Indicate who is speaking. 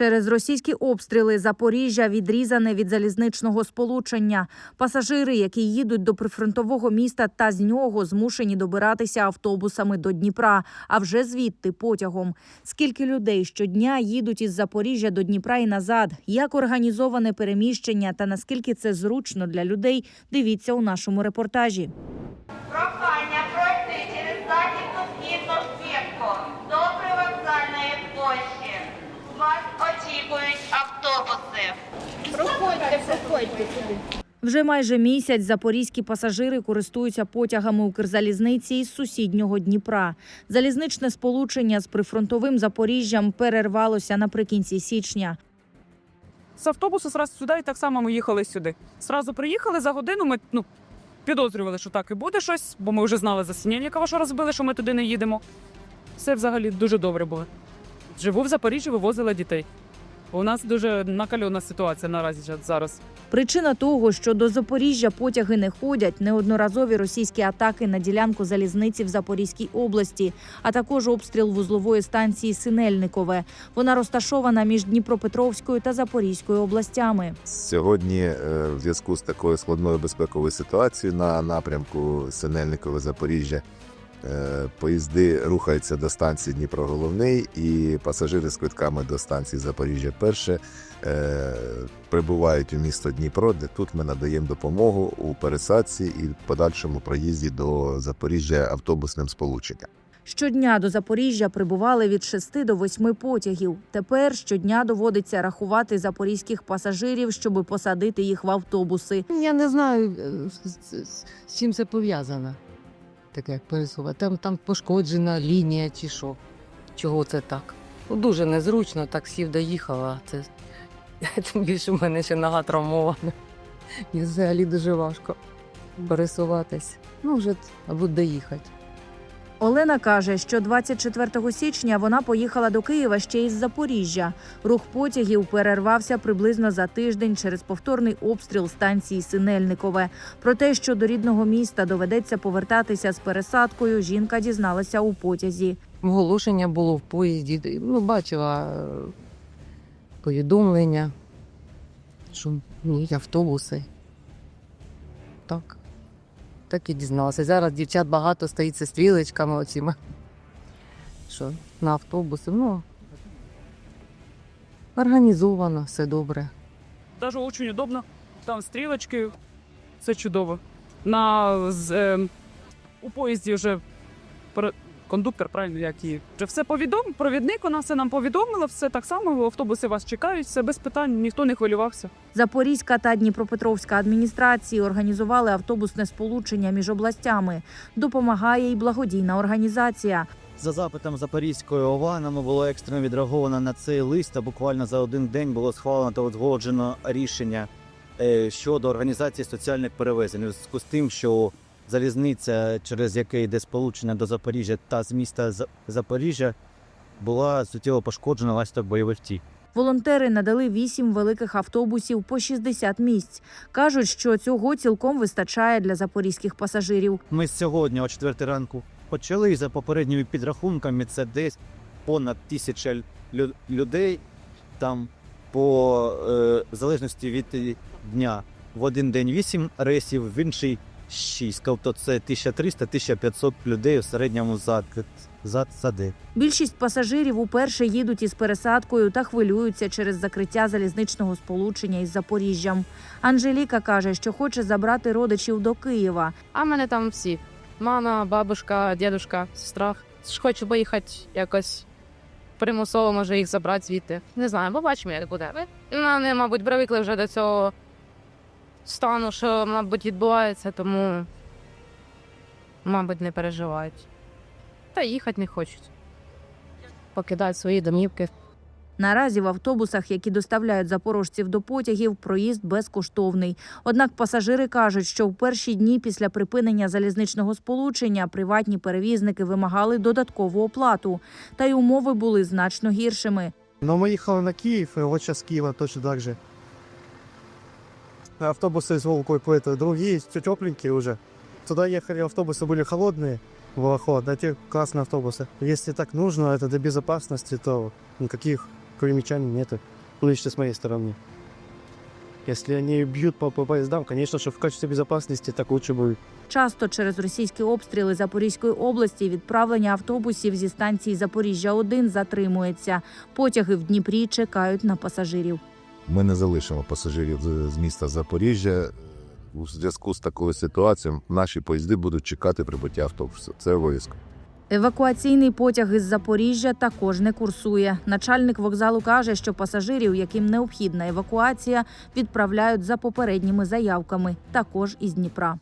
Speaker 1: Через російські обстріли Запоріжжя відрізане від залізничного сполучення. Пасажири, які їдуть до прифронтового міста та з нього, змушені добиратися автобусами до Дніпра, а вже звідти потягом. Скільки людей щодня їдуть із Запоріжжя до Дніпра і назад? Як організоване переміщення та наскільки це зручно для людей? Дивіться у нашому репортажі. Вже майже місяць запорізькі пасажири користуються потягами Укрзалізниці із сусіднього Дніпра. Залізничне сполучення з прифронтовим Запоріжжям перервалося наприкінці січня.
Speaker 2: З автобусу зразу сюди і так само ми їхали сюди. Зразу приїхали за годину. Ми ну підозрювали, що так і буде щось, бо ми вже знали за Синєльникова, що розбили, що ми туди не їдемо. Все взагалі дуже добре було. Живу в Запоріжжі, вивозила дітей. У нас дуже накальона ситуація наразі зараз.
Speaker 1: Причина того, що до Запоріжжя потяги не ходять, неодноразові російські атаки на ділянку залізниці в Запорізькій області, а також обстріл вузлової станції Синельникове. Вона розташована між Дніпропетровською та Запорізькою областями.
Speaker 3: Сьогодні, е, в зв'язку з такою складною безпековою ситуацією на напрямку Синельникове Запоріжжя, поїзди рухаються до станції Дніпро Головний, і пасажири з квитками до станції Запоріжжя перше е, прибувають у місто Дніпро, де тут ми надаємо допомогу у пересадці і подальшому проїзді до Запоріжжя автобусним сполученням.
Speaker 1: Щодня до Запоріжжя прибували від 6 до 8 потягів. Тепер щодня доводиться рахувати запорізьких пасажирів, щоб посадити їх в автобуси.
Speaker 4: Я не знаю, е, з чим це пов'язано. Таке пересувати. Там, там пошкоджена лінія чи що. Чого це так? Ну, дуже незручно, так сів доїхала. Це тим більше в мене ще нога травмована. І взагалі дуже важко пересуватись. Ну, вже або доїхати.
Speaker 1: Олена каже, що 24 січня вона поїхала до Києва ще із Запоріжжя. Рух потягів перервався приблизно за тиждень через повторний обстріл станції Синельникове. Про те, що до рідного міста доведеться повертатися з пересадкою, жінка дізналася у потязі.
Speaker 4: Оголошення було в поїзді. Ну, бачила е, повідомлення, що ну, автобуси. Так. Так і дізналася. Зараз дівчат багато стоїть зі стрілечками оціми. Що на автобуси. Ну, організовано, все добре.
Speaker 2: Даже дуже удобно. Там стрілочки, все чудово. На з, е, у поїзді вже кондуктор, правильно, як її. Вже все повідом, провідник вона все нам повідомила, все так само, автобуси вас чекають, все без питань, ніхто не хвилювався.
Speaker 1: Запорізька та Дніпропетровська адміністрації організували автобусне сполучення між областями. Допомагає й благодійна організація.
Speaker 5: За запитом Запорізької ОВА нами було екстрено відреаговано на цей лист. а Буквально за один день було схвалено та узгоджено рішення е, щодо організації соціальних перевезень. У зв'язку з тим, що залізниця, через яке йде сполучення до Запоріжжя та з міста Запоріжжя, була суттєво пошкоджена внаслідок бойових дій.
Speaker 1: Волонтери надали вісім великих автобусів по 60 місць. кажуть, що цього цілком вистачає для запорізьких пасажирів.
Speaker 5: Ми сьогодні о 4 ранку почали і за попередніми підрахунками. Це десь понад тисяча лю- людей. Там по е, залежності від дня в один день 8 рейсів, в інший 6. Тобто це 1300-1500 людей у середньому за.
Speaker 1: Більшість пасажирів уперше їдуть із пересадкою та хвилюються через закриття залізничного сполучення із Запоріжжям. Анжеліка каже, що хоче забрати родичів до Києва.
Speaker 6: А мене там всі: мама, бабушка, дідушка, сестра. Хочу поїхати якось примусово, може їх забрати звідти. Не знаю, побачимо, як буде. Вони, мабуть, привикли вже до цього стану, що, мабуть, відбувається, тому, мабуть, не переживають. Та їхати не хочуть. Покидають свої домівки.
Speaker 1: Наразі в автобусах, які доставляють запорожців до потягів, проїзд безкоштовний. Однак пасажири кажуть, що в перші дні після припинення залізничного сполучення приватні перевізники вимагали додаткову оплату, та й умови були значно гіршими.
Speaker 7: Но мы ехали на Киев, и вот сейчас Киева точно так же Автобусы из Волкой это другие, все тепленькие уже. Туда ехали, автобусы были холодные, в Волоход, а те классные автобусы. Если так нужно, это для безопасности, то никаких примечаний нет. Лично с моей стороны. Если они бьют по, по поездам, конечно, что в качестве безопасности так лучше будет.
Speaker 1: Часто через російські обстріли Запорізької області відправлення автобусів зі станції Запоріжжя 1 затримується. Потяги в Дніпрі чекають на пасажирів.
Speaker 3: Ми не залишимо пасажирів з, міста Запоріжжя. У зв'язку з такою ситуацією наші поїзди будуть чекати прибуття автобуса. Це обов'язково.
Speaker 1: Евакуаційний потяг із Запоріжжя також не курсує. Начальник вокзалу каже, що пасажирів, яким необхідна евакуація, відправляють за попередніми заявками, також із Дніпра.